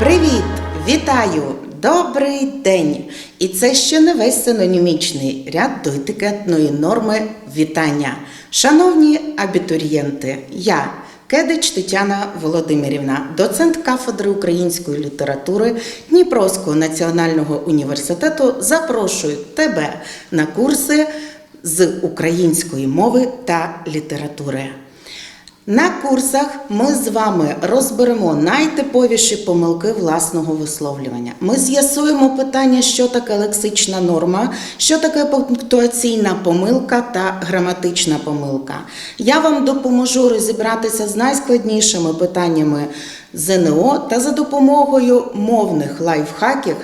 Привіт! Вітаю! Добрий день! І це ще не весь синонімічний ряд до етикетної норми вітання. Шановні абітурієнти, я Кедич Тетяна Володимирівна, доцент кафедри української літератури Дніпровського національного університету, запрошую тебе на курси з української мови та літератури. На курсах ми з вами розберемо найтиповіші помилки власного висловлювання. Ми з'ясуємо питання, що таке лексична норма, що таке пунктуаційна помилка та граматична помилка. Я вам допоможу розібратися з найскладнішими питаннями ЗНО та за допомогою мовних лайфхаків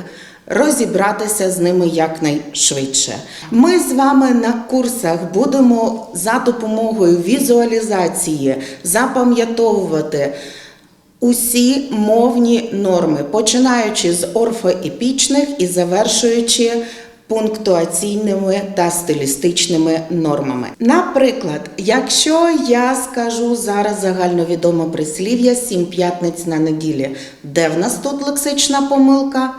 розібратися з ними якнайшвидше. Ми з вами на курсах будемо за допомогою візуалізації запам'ятовувати усі мовні норми, починаючи з орфоепічних і завершуючи пунктуаційними та стилістичними нормами. Наприклад, якщо я скажу зараз загальновідоме прислів'я сім п'ятниць на неділі, де в нас тут лексична помилка?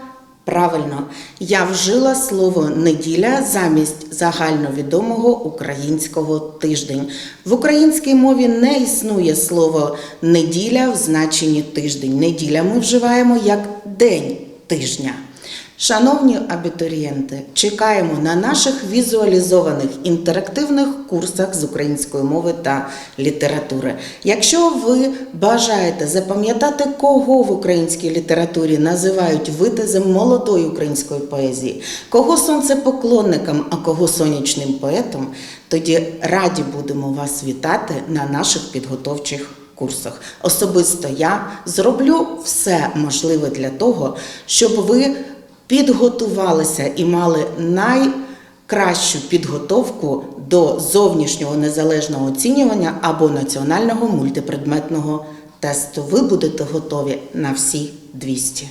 Правильно, я вжила слово неділя замість загальновідомого українського тиждень. В українській мові не існує слово неділя в значенні тиждень. Неділя ми вживаємо як день тижня. Шановні абітурієнти, чекаємо на наших візуалізованих інтерактивних курсах з української мови та літератури. Якщо ви бажаєте запам'ятати, кого в українській літературі називають витязем молодої української поезії, кого сонцепоклонником, а кого сонячним поетом, тоді раді будемо вас вітати на наших підготовчих курсах. Особисто я зроблю все можливе для того, щоб ви підготувалися і мали найкращу підготовку до зовнішнього незалежного оцінювання або національного мультипредметного тесту. Ви будете готові на всі 200.